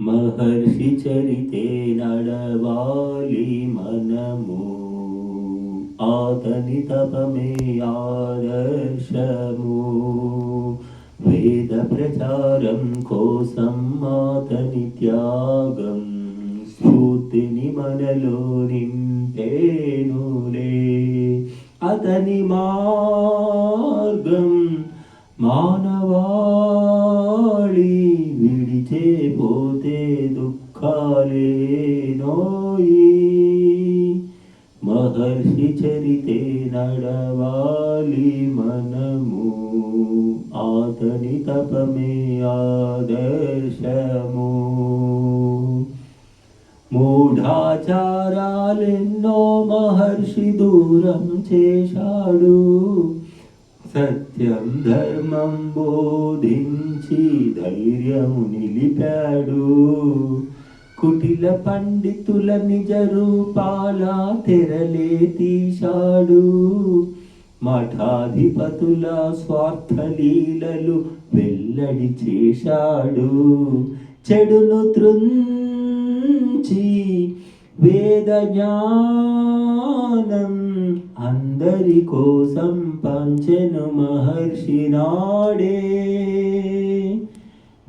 మహర్షి చరితే నడవాలి మనము. ఆతని తపమే ఆదర్శము. వేద ప్రచారం కోసం మాతని త్యాగం. స్ఫూర్తిని మనలో నింపేనులే. అతని మార్గం మానవాళి విడిచే పోతే దుఃఖాలే నోయి మహర్షి చరితే నడవాలి మనము ఆతని తపమే ఆదర్శము మూఢాచారాలెన్నో మహర్షి దూరం చేశాడు సత్యం ధర్మం బోధించి ధైర్యం నిలిపాడు. కుటిల పండితుల నిజ రూపాల తెరలే తీశాడు. మఠాధిపతుల స్వార్థ లీలలు వెల్లడి చేశాడు. చెడును తృంచి వేద జ్ఞానం అందరి కోసం పంచెను మహర్షి నాడే.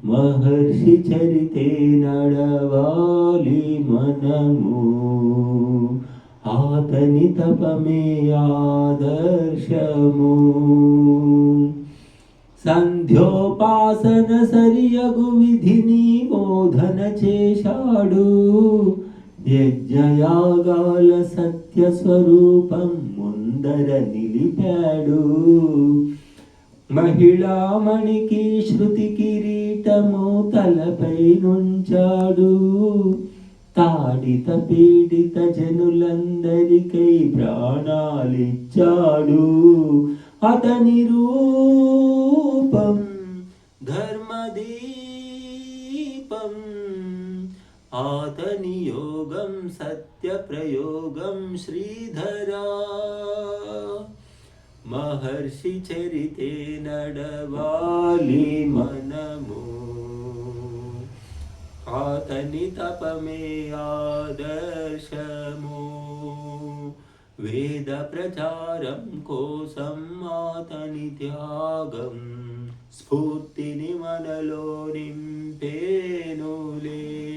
మహర్షి చరితే నడవాలి మనము. ఆతని తపమే ఆదర్శము. సంధ్యోపాసన సరియగు విధిని బోధన చేశాడు. యజ్ఞయాగాల సత్య స్వరూపం ముందర నిలిపాడు. మహిళామణికి శృతి కిరీటము తలపై నుంచాడు. తాడిత పీడిత జనులందరికై ప్రాణాలిచ్చాడు. అతని రూపం ధర్మదీపం. ఆతని యోగం సత్య ప్రయోగం శ్రీధరా మహర్షి చరితే నడవాలి మనము. అతని తపమే ఆదర్శము. వేద ప్రచారం కోసం అతని త్యాగం స్ఫూర్తిని మనలో నింపేనులే.